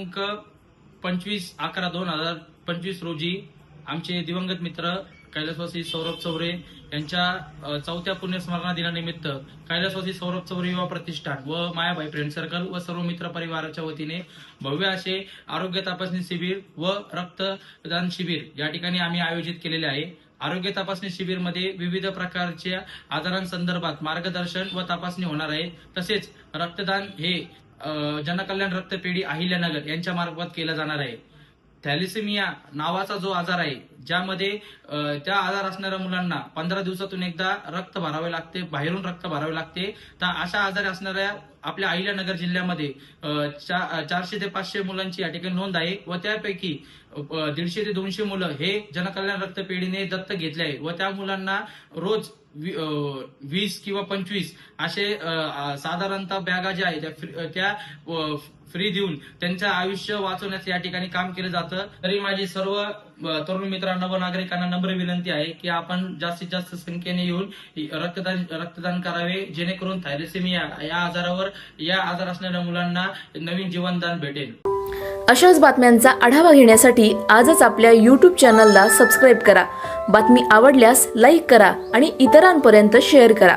दिनांक पंचवीस अकरा दोन हजार पंचवीस रोजी आमचे दिवंगत मित्र कैलासवासी सौरभ चौरे यांच्या चौथ्या पुण्यस्मरणा दिनानिमित्त कैलासवासी सौरभ चौरे युवा प्रतिष्ठान व मायाबाई फ्रेंड सर्कल व सर्व मित्र परिवाराच्या वतीने भव्य असे आरोग्य तपासणी शिबिर व रक्तदान शिबिर या ठिकाणी आम्ही आयोजित केलेले आहे. आरोग्य तपासणी शिबिरमध्ये विविध प्रकारच्या आजारांसंदर्भात मार्गदर्शन व तपासणी होणार आहे. तसेच रक्तदान हे जनकल्याण रक्तपेढी अहिल्यानगर यांच्या मार्फत केला जाणार आहे. थॅलिसेमिया नावाचा जो आजार आहे ज्यामध्ये त्या आजार असणाऱ्या मुलांना पंधरा दिवसातून एकदा रक्त भरावे लागते बाहेरून रक्त भरावे लागते. तर अशा आजारी असणाऱ्या आपल्या अहिल्यानगर जिल्ह्यामध्ये चारशे ते पाचशे मुलांची या ठिकाणी नोंद आहे व त्यापैकी दीडशे ते दोनशे मुलं हे जनकल्याण रक्तपेढीने दत्तक घेतले आहे व त्या मुलांना रोज वीस किंवा पंचवीस असे साधारणतः बॅगा ज्या आहेत त्या फ्री- त्या फ्री देऊन त्यांचं आयुष्य वाचवण्याचं या ठिकाणी काम केलं जातं. तरी माझी सर्व तरुण मित्र मित्रांना व नागरिकांना नम्र विनंती आहे की आपण जास्तीत जास्त संख्येने येऊन रक्तदान रक्तदान करावे जेणेकरून थायरेसेमिया या आजारावर या आजार असणाऱ्या मुलांना नवीन जीवनदान भेटेल. अशाच बातम्यांचा आढावा घेण्यासाठी आजच आपल्या यूट्यूब चॅनलला सबस्क्राईब करा. बातमी आवडल्यास लाईक करा आणि इतरांपर्यंत शेअर करा.